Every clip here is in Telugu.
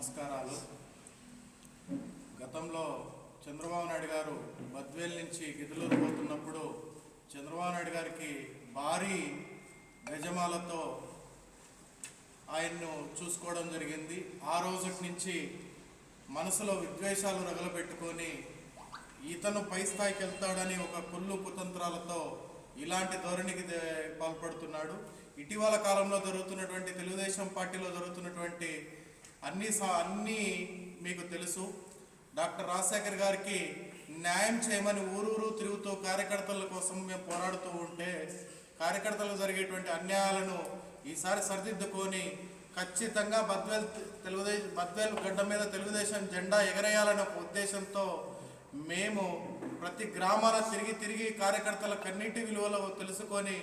నమస్కారాలు. గతంలో చంద్రబాబు నాయుడు గారు బద్వేల్ నుంచి గిద్దలూరు పోతున్నప్పుడు చంద్రబాబు నాయుడు గారికి భారీ గజమాలతో ఆయన్ను చూసుకోవడం జరిగింది. ఆ రోజు నుంచి మనసులో విద్వేషాలు రగలబెట్టుకొని ఇతను పై స్థాయికి వెళ్తాడని ఒక కుళ్ళు కుతంత్రాలతో ఇలాంటి ధోరణికి పాల్పడుతున్నాడు. ఇటీవల కాలంలో జరుగుతున్నటువంటి తెలుగుదేశం పార్టీలో జరుగుతున్నటువంటి అన్ని అన్నీ మీకు తెలుసు. డాక్టర్ రాజశేఖర్ గారికి న్యాయం చేయమని ఊరూరు తిరుగుతూ కార్యకర్తల కోసం మేము పోరాడుతూ ఉంటే కార్యకర్తలకు జరిగేటువంటి అన్యాయాలను ఈసారి సరిదిద్దుకొని ఖచ్చితంగా బద్వేల్ తెలుగుదేశం బద్వేల్ గడ్డ మీద తెలుగుదేశం జెండా ఎగరేయాలనే ఉద్దేశంతో మేము ప్రతి గ్రామాల తిరిగి తిరిగి కార్యకర్తల కన్నీటి విలువలు తెలుసుకొని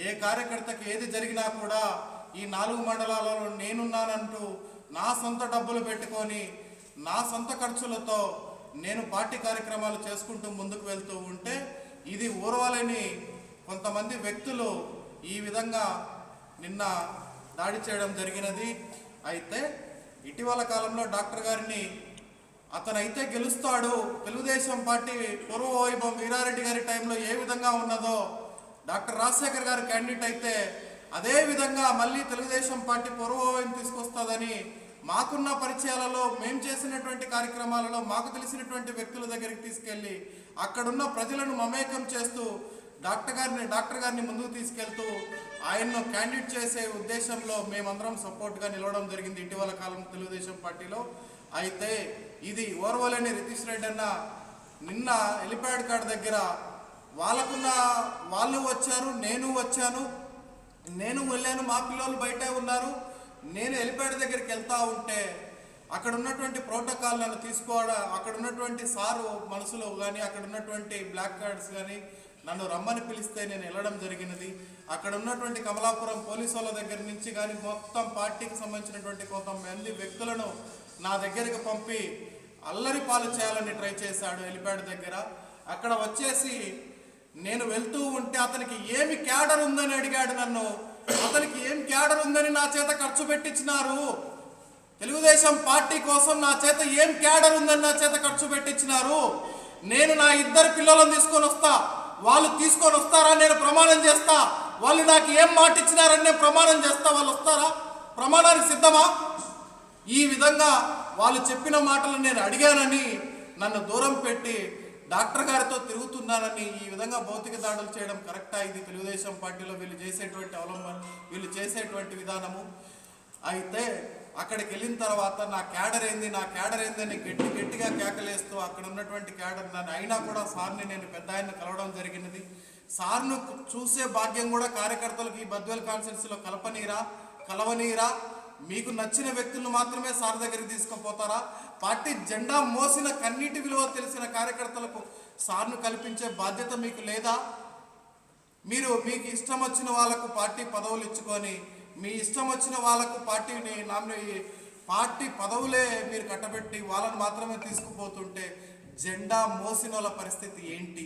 ఏ కార్యకర్తకి ఏది జరిగినా కూడా ఈ నాలుగు మండలాలలో నేనున్నానంటూ నా సొంత డబ్బులు పెట్టుకొని నా సొంత ఖర్చులతో నేను పార్టీ కార్యక్రమాలు చేసుకుంటూ ముందుకు వెళ్తూ ఉంటే ఇది ఊరవాలని కొంతమంది వ్యక్తులు ఈ విధంగా నిన్న దాడి చేయడం జరిగినది. అయితే ఇటీవల కాలంలో డాక్టర్ గారిని అతనైతే గెలుస్తాడు. తెలుగుదేశం పార్టీ పూర్వ వైభవం వీరారెడ్డి గారి టైంలో ఏ విధంగా ఉన్నదో డాక్టర్ రాజశేఖర్ గారు క్యాండిడేట్ అయితే అదే విధంగా మళ్ళీ తెలుగుదేశం పార్టీ పూర్వవైభవం తీసుకొస్తుందని మాకున్న పరిచయాలలో మేము చేసినటువంటి కార్యక్రమాలలో మాకు తెలిసినటువంటి వ్యక్తుల దగ్గరికి తీసుకెళ్ళి అక్కడున్న ప్రజలను మమేకం చేస్తూ డాక్టర్ గారిని డాక్టర్ గారిని ముందుకు తీసుకెళ్తూ ఆయన్ను క్యాండిడేట్ చేసే ఉద్దేశంలో మేమందరం సపోర్ట్గా నిలవడం జరిగింది ఇటీవల కాలం తెలుగుదేశం పార్టీలో. అయితే ఇది ఓర్వలేని రితీష్ రెడ్డి అన్న నిన్న ఎలిపాడ్ కాడ దగ్గర వాళ్ళకున్న వాళ్ళు వచ్చారు నేను వచ్చాను నేను వెళ్ళాను మా పిల్లలు బయటే ఉన్నారు. నేను ఎలిపాడ్ దగ్గరికి వెళ్తూ ఉంటే అక్కడ ఉన్నటువంటి ప్రోటోకాల్ నన్ను తీసుకోవడం అక్కడ ఉన్నటువంటి సారు మనసులో కానీ అక్కడ ఉన్నటువంటి బ్లాక్ కార్డ్స్ కానీ నన్ను రమ్మని పిలిస్తే నేను వెళ్ళడం జరిగినది. అక్కడ ఉన్నటువంటి కమలాపురం పోలీసు వాళ్ళ దగ్గర నుంచి కానీ మొత్తం పార్టీకి సంబంధించినటువంటి కొంతమంది వ్యక్తులను నా దగ్గరికి పంపి అల్లరి పాలు చేయాలని ట్రై చేశాడు ఎలిపాడ్ దగ్గర. అక్కడ వచ్చేసి నేను వెళ్తూ ఉంటే అతనికి ఏమి క్యాడర్ ఉందని అడిగాడు నన్ను. అతనికి ఏం క్యాడర్ ఉందని నా చేత ఖర్చు పెట్టించినారు తెలుగుదేశం పార్టీ కోసం నా చేత ఏం క్యాడర్ ఉందని నా చేత ఖర్చు పెట్టించినారు నేను నా ఇద్దరు పిల్లలను తీసుకొని వస్తా. వాళ్ళు తీసుకొని వస్తారా? నేను ప్రమాణం చేస్తా. వాళ్ళు నాకు ఏం మాట ఇచ్చినారని నేను ప్రమాణం చేస్తా. వాళ్ళు వస్తారా? ప్రమాణానికి సిద్ధమా? ఈ విధంగా వాళ్ళు చెప్పిన మాటలు నేను అడిగానని నన్ను దూరం పెట్టి డాక్టర్ గారితో తిరుగుతున్నారని ఈ విధంగా భౌతిక దాడులు చేయడం కరెక్టా? ఇది తెలుగుదేశం పార్టీలో వీళ్ళు చేసేటువంటి అవలంబన వీళ్ళు చేసేటువంటి విధానము. అయితే అక్కడికి వెళ్ళిన తర్వాత నా క్యాడర్ ఏంది నా క్యాడర్ ఏంది అని గట్టి గట్టిగా కేకలేస్తూ అక్కడ ఉన్నటువంటి క్యాడర్ నన్ను అయినా కూడా సార్ని నేను పెద్ద ఆయన కలవడం జరిగినది. సార్ను చూసే భాగ్యం కూడా కార్యకర్తలకు ఈ బద్వేల్ కాన్ఫరెన్స్లో కలపనీరా? కలవనీరా? మీకు నచ్చిన వ్యక్తులను మాత్రమే సార్ దగ్గరికి తీసుకుపోతారా? పార్టీ జెండా మోసిన కన్నీటి విలువ తెలిసిన కార్యకర్తలకు సార్ను కల్పించే బాధ్యత మీకు లేదా? మీరు మీకు ఇష్టం వచ్చిన వాళ్ళకు పార్టీ పదవులు ఇచ్చుకొని మీ ఇష్టం వచ్చిన వాళ్ళకు పార్టీని నామినే పార్టీ పదవులే మీరు కట్టబెట్టి వాళ్ళని మాత్రమే తీసుకుపోతుంటే జెండా మోసిన వాళ్ళ పరిస్థితి ఏంటి?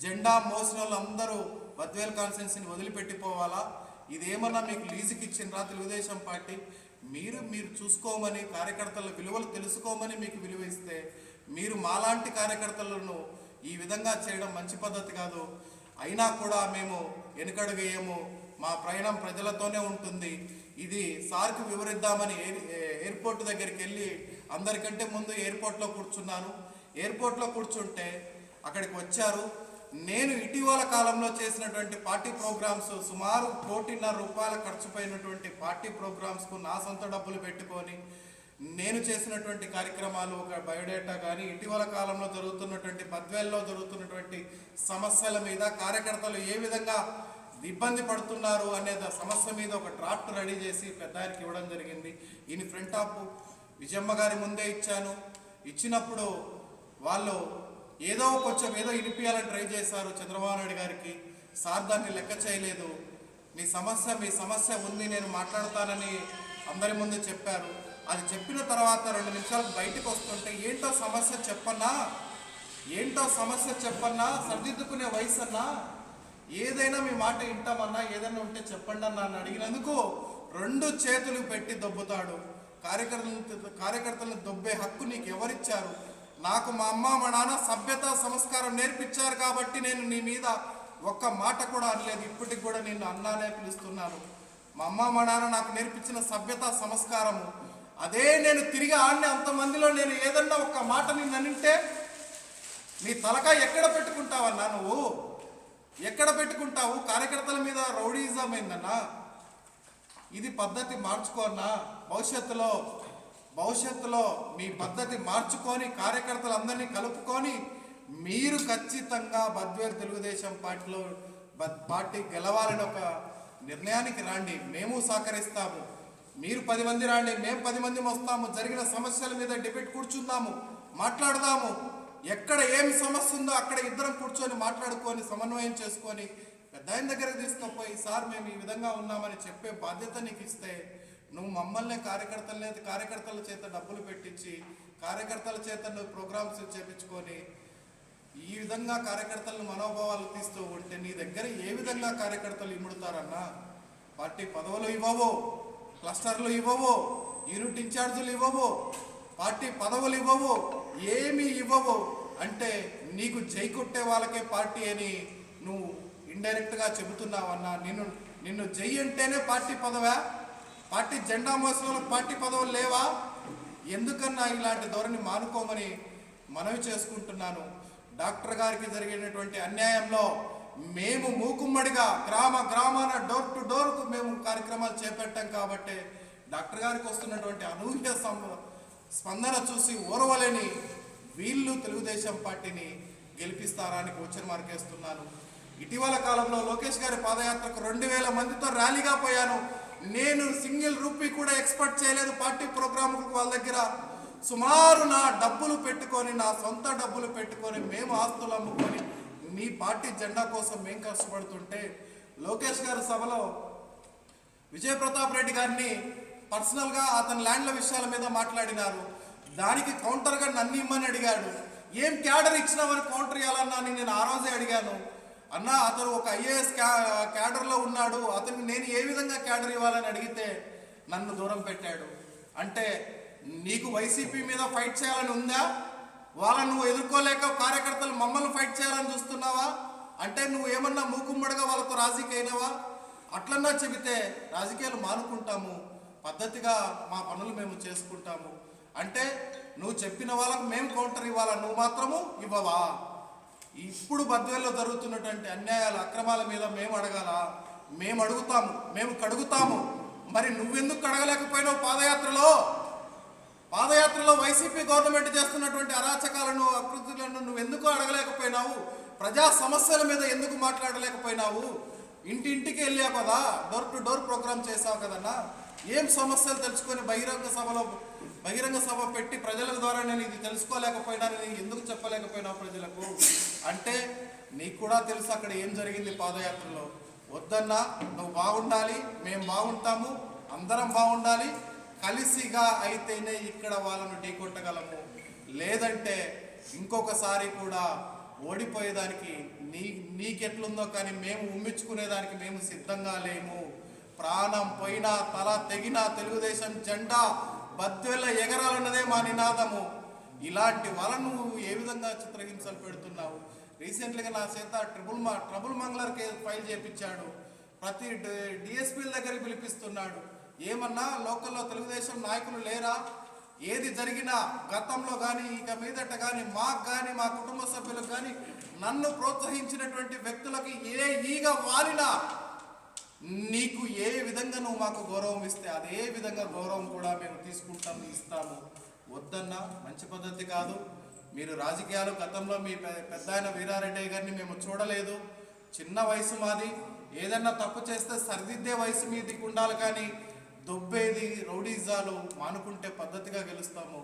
జెండా మోసిన వాళ్ళందరూ బద్వేల్ కాన్స్టిట్యున్సీని వదిలిపెట్టిపోవాలా? ఇదేమన్నా మీకు లీజుకి ఇచ్చిండ్రా తెలుగుదేశం పార్టీ? మీరు మీరు చూసుకోమని కార్యకర్తల విలువలు తెలుసుకోమని మీకు విలువ ఇస్తే మీరు మాలాంటి కార్యకర్తలను ఈ విధంగా చేయడం మంచి పద్ధతి కాదు. అయినా కూడా మేము వెనుకడుగేయము మా ప్రయాణం ప్రజలతోనే ఉంటుంది. ఇది సార్కి వివరిద్దామని ఎయిర్పోర్ట్ దగ్గరికి వెళ్ళి అందరికంటే ముందు ఎయిర్పోర్ట్లో కూర్చున్నాను. ఎయిర్పోర్ట్లో కూర్చుంటే అక్కడికి వచ్చారు. నేను ఇటీవల కాలంలో చేసినటువంటి పార్టీ ప్రోగ్రామ్స్ సుమారు కోటిన్నర రూపాయల ఖర్చుపోయినటువంటి పార్టీ ప్రోగ్రామ్స్కు నా సొంత డబ్బులు పెట్టుకొని నేను చేసినటువంటి కార్యక్రమాలు ఒక బయోడేటా కానీ ఇటీవల కాలంలో జరుగుతున్నటువంటి బద్వేల్లో జరుగుతున్నటువంటి సమస్యల మీద కార్యకర్తలు ఏ విధంగా ఇబ్బంది పడుతున్నారు అనే సమస్య మీద ఒక డ్రాఫ్ట్ రెడీ చేసి పెద్ద ఆయనకి ఇవ్వడం జరిగింది. ఈయన ఫ్రంట్ ఆఫ్ విజయమ్మ గారి ముందే ఇచ్చాను. ఇచ్చినప్పుడు వాళ్ళు ఏదో కొంచెం ఏదో ఇనిపించాలని ట్రై చేశారు చంద్రబాబు నాయుడు గారికి. సార్ దాన్ని లెక్క చేయలేదు. మీ సమస్య మీ సమస్య ఉంది నేను మాట్లాడతానని అందరి ముందు చెప్పారు. అది చెప్పిన తర్వాత రెండు నిమిషాలు బయటకు వస్తుంటే ఏంటో సమస్య చెప్పన్నా? ఏంటో సమస్య చెప్పన్నా? సరిదిద్దుకునే వయసు అన్నా ఏదైనా మీ మాట వింటామన్నా ఏదైనా ఉంటే చెప్పండి అన్న అని అడిగినందుకు రెండు చేతులు పెట్టి దొబ్బుతాడు. కార్యకర్తలను కార్యకర్తలను దొబ్బే హక్కు నీకు ఎవరిచ్చారు నాకు మా అమ్మ మా నాన్న సభ్యత సంస్కారం నేర్పించారు కాబట్టి నేను నీ మీద ఒక్క మాట కూడా అనలేదు. ఇప్పటికి కూడా నిన్ను అన్నానే పిలుస్తున్నాను. మా అమ్మ మా నాన్న నాకు నేర్పించిన సభ్యత సంస్కారము అదే నేను తిరిగి ఆడిన అంతమందిలో నేను ఏదన్నా ఒక్క మాట నిన్ను అనింటే నీ తలకాయ ఎక్కడ పెట్టుకుంటావన్నా నువ్వు? ఎక్కడ పెట్టుకుంటావు? కార్యకర్తల మీద రౌడీజం ఏందన్నా? ఇది పద్ధతి మార్చుకోన్నా భవిష్యత్తులో భవిష్యత్తులో మీ పద్ధతి మార్చుకొని కార్యకర్తలందరినీ కలుపుకొని మీరు ఖచ్చితంగా బద్వేర్ తెలుగుదేశం పార్టీలో పార్టీ గెలవాలని ఒక నిర్ణయానికి రండి. మేము సహకరిస్తాము. మీరు పది మంది రాండి. మేము పది మంది వస్తాము. జరిగిన సమస్యల మీద డిబేట్ కూర్చుందాము. మాట్లాడదాము. ఎక్కడ ఏం సమస్య ఉందో అక్కడ ఇద్దరం కూర్చొని మాట్లాడుకొని సమన్వయం చేసుకొని పెద్ద దగ్గర దగ్గరకు తీసుకుపోయి సార్ మేము ఈ విధంగా ఉన్నామని చెప్పే బాధ్యత నీకు ఇస్తే నువ్వు మమ్మల్ని కార్యకర్తలనే కార్యకర్తల చేత డబ్బులు పెట్టించి కార్యకర్తల చేత నువ్వు ప్రోగ్రామ్స్ చేపించుకొని ఈ విధంగా కార్యకర్తలను మనోభావాలు తీస్తూ ఉంటే నీ దగ్గర ఏ విధంగా కార్యకర్తలు ఇముడుతారన్నా? పార్టీ పదవులు ఇవ్వవు క్లస్టర్లు ఇవ్వవు యూనిట్ ఇన్ఛార్జీలు ఇవ్వవు పార్టీ పదవులు ఇవ్వవు ఏమీ ఇవ్వవు అంటే నీకు జై కొట్టే వాళ్ళకే పార్టీ అని నువ్వు ఇండైరెక్ట్గా చెబుతున్నావన్నా. నిన్ను నిన్ను జై అంటేనే పార్టీ పదవా? పార్టీ జెండా మోసిన పార్టీ పదవులు లేవా? ఎందుకన్నా ఇలాంటి ధోరణి మానుకోమని మనవి చేసుకుంటున్నాను. డాక్టర్ గారికి జరిగినటువంటి అన్యాయంలో మేము మూకుమ్మడిగా గ్రామ గ్రామాన డోర్ టు డోర్కు మేము కార్యక్రమాలు చేపట్టాం కాబట్టి డాక్టర్ గారికి వస్తున్నటువంటి అనూహ్య స్పందన చూసి ఓర్వలేని వీళ్ళు తెలుగుదేశం పార్టీని గెలిపిస్తారని అని మార్క్ మార్కేస్తున్నాను. ఇటీవల కాలంలో లోకేష్ గారి పాదయాత్రకు రెండు వేల మందితో ర్యాలీగా పోయాను. నేను సింగిల్ రూపీ కూడా ఎక్స్పెక్ట్ చేయలేదు పార్టీ ప్రోగ్రాంకు వాళ్ళ దగ్గర. సుమారు నా డబ్బులు పెట్టుకొని నా సొంత డబ్బులు పెట్టుకొని మేము ఆస్తులు అమ్ముకొని మీ పార్టీ జెండా కోసం మేము కష్టపడుతుంటే లోకేష్ గారి సభలో విజయ ప్రతాప్ రెడ్డి గారిని పర్సనల్గా అతని ల్యాండ్ల విషయాల మీద మాట్లాడినారు. దానికి కౌంటర్గా నన్ను ఇమ్మని అడిగాడు. ఏం క్యాడర్ ఇచ్చినామని కౌంటర్ ఇవ్వాలన్నా నేను ఆ రోజే అడిగాను. అన్న అతను ఒక ఐఏఎస్ క్యాడర్లో ఉన్నాడు. అతనికి నేను ఏ విధంగా క్యాడర్ ఇవ్వాలని అడిగితే నన్ను దూరం పెట్టాడు. అంటే నీకు వైసీపీ మీద ఫైట్ చేయాలని ఉందా? వాళ్ళ నువ్వు ఎదుర్కోలేక కార్యకర్తలు మమ్మల్ని ఫైట్ చేయాలని చూస్తున్నావా? అంటే నువ్వు ఏమన్నా మూకుమ్మడిగా వాళ్ళతో రాజీకైనవా అట్లన్నా చెబితే రాజకీయాలు మానుకుంటాము. పద్ధతిగా మా పనులు మేము చేసుకుంటాము. అంటే నువ్వు చెప్పిన వాళ్ళకు మేము కౌంటర్ ఇవ్వాలా? నువ్వు మాత్రము ఇవ్వవా? ఇప్పుడు బద్వేల్లో జరుగుతున్నటువంటి అన్యాయాల అక్రమాల మీద మేము అడగాల? మేము అడుగుతాము మేము కడుగుతాము. మరి నువ్వెందుకు కడగలేకపోయినావు పాదయాత్రలో? పాదయాత్రలో వైసీపీ గవర్నమెంట్ చేస్తున్నటువంటి అరాచకాలను అకృతులను నువ్వు ఎందుకు అడగలేకపోయినావు? ప్రజా సమస్యల మీద ఎందుకు మాట్లాడలేకపోయినావు? ఇంటింటికి వెళ్ళావు కదా? డోర్ టు డోర్ ప్రోగ్రామ్ చేసావు కదన్నా? ఏం సమస్యలు తెలుసుకొని బహిరంగ సభలో బహిరంగ సభ పెట్టి ప్రజల ద్వారా నేను ఇది తెలుసుకోలేకపోయినానని ఎందుకు చెప్పలేకపోయినా ప్రజలకు? అంటే నీకు కూడా తెలుసు అక్కడ ఏం జరిగింది పాదయాత్రలో. వద్దన్నా నువ్వు బాగుండాలి మేము బాగుంటాము అందరం బాగుండాలి కలిసిగా అయితేనే ఇక్కడ వాళ్ళను ఢీకొట్టగలము లేదంటే ఇంకొకసారి కూడా ఓడిపోయేదానికి నీ నీకెట్లుందో కానీ మేము ఉమ్మించుకునేదానికి మేము సిద్ధంగా లేము. ప్రాణం పోయినా తల తెగినా తెలుగుదేశం జెండా బద్దెల ఎగరాలన్నదే మా నినాదము. ఇలాంటి వాళ్ళను నువ్వు ఏ విధంగా చిత్రహింసలు పెడుతున్నావు? రీసెంట్గా నా చేత ట్రిపుల్ మా ట్రబుల్ మంగళర్ కేసు ఫైల్ చేపించాడు. ప్రతి డిఎస్పీల దగ్గరికి పిలిపిస్తున్నాడు. ఏమన్నా లోకల్లో తెలుగుదేశం నాయకులు లేరా? ఏది జరిగినా గతంలో కానీ ఇక మీదట కానీ మాకు కానీ మా కుటుంబ సభ్యులకు కానీ నన్ను ప్రోత్సహించినటువంటి వ్యక్తులకి ఏ ఈగ వాలినా నీకు ఏ విధంగా నువ్వు మాకు గౌరవం ఇస్తే అదే విధంగా గౌరవం కూడా మేము తీసుకుంటాము ఇస్తాము. వద్దన్న మంచి పద్ధతి కాదు. మీరు రాజకీయాలు గతంలో మీ పెద్ద ఆయన వీరారెడ్డి గారిని మేము చూడలేదు. చిన్న వయసు మాది. ఏదన్నా తప్పు చేస్తే సరిదిద్దే వయసు మీదికి ఉండాలి కానీ దొబ్బేది రౌడీజాలు మానుకుంటే పద్ధతిగా గెలుస్తాము.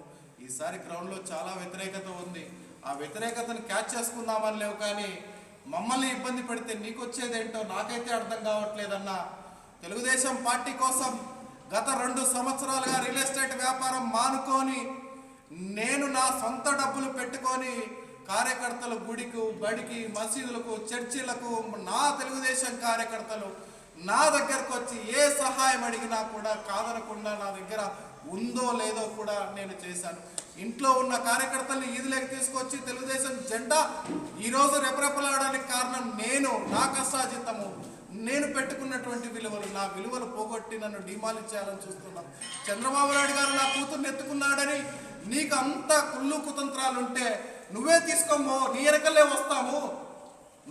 ఈసారి గ్రౌండ్లో చాలా వ్యతిరేకత ఉంది. ఆ వ్యతిరేకతను క్యాచ్ చేసుకుందామని లేవు కానీ మమ్మల్ని ఇబ్బంది పెడితే నీకు వచ్చేదేంటో నాకైతే అర్థం కావట్లేదన్నా తెలుగుదేశం పార్టీ కోసం గత రెండు సంవత్సరాలుగా రియల్ ఎస్టేట్ వ్యాపారం మానుకొని నేను నా సొంత డబ్బులు పెట్టుకొని కార్యకర్తలు గుడికి బడికి మసీదులకు చర్చిలకు నా తెలుగుదేశం కార్యకర్తలు నా దగ్గరకు వచ్చి ఏ సహాయం అడిగినా కూడా కాదనకుండా నా దగ్గర ఉందో లేదో కూడా నేను చేశాను. ఇంట్లో ఉన్న కార్యకర్తల్ని ఈదులోకి తీసుకొచ్చి తెలుగుదేశం జెండా ఈరోజు రెపరెపలాడడానికి కారణం నేను నా కష్టాజితము నేను పెట్టుకున్నటువంటి విలువలు నా విలువలు పోగొట్టి నన్ను డిమాలిజ్ చేయాలని చూస్తున్నాం చంద్రబాబు నాయుడు గారు నా కూతుర్ని ఎత్తుకున్నాడని నీకు అంత కుళ్ళు కుతంత్రాలుంటే నువ్వే తీసుకోమో నీ వెనకలే వస్తాము.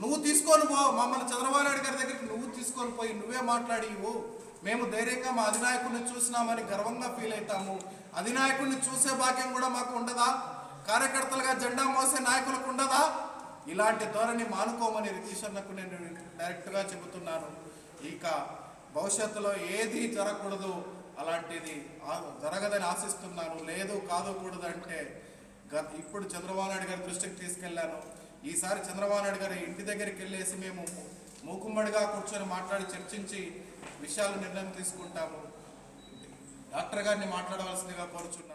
నువ్వు తీసుకొని పో మమ్మల్ని చంద్రబాబు నాయుడు గారి దగ్గరికి నువ్వు తీసుకొని పోయి నువ్వే మాట్లాడి ఇవ్వు. మేము ధైర్యంగా మా అధినాయకుడిని చూసినామని గర్వంగా ఫీల్ అవుతాము. అధినాయకుడిని చూసే భాగ్యం కూడా మాకు ఉండదా? కార్యకర్తలుగా జెండా మోసే నాయకులకు ఉండదా? ఇలాంటి ధోరణి మానుకోమని రితీష్ అన్నకు నేను డైరెక్ట్గా చెబుతున్నాను. ఇక భవిష్యత్తులో ఏది జరగకూడదు అలాంటిది జరగదని ఆశిస్తున్నాను. లేదు కాదు కూడదు అంటే గత ఇప్పుడు చంద్రబాబు నాయుడు గారి దృష్టికి తీసుకెళ్ళాను ఈసారి చంద్రబాబు నాయుడు గారి ఇంటి దగ్గరికి వెళ్ళేసి మేము మూకుమ్మడిగా కూర్చొని మాట్లాడి చర్చించి విషయాలు నిర్ణయం తీసుకుంటాము. డాక్టర్ గారిని మాట్లాడవలసిందిగా కోరుచున్నాను.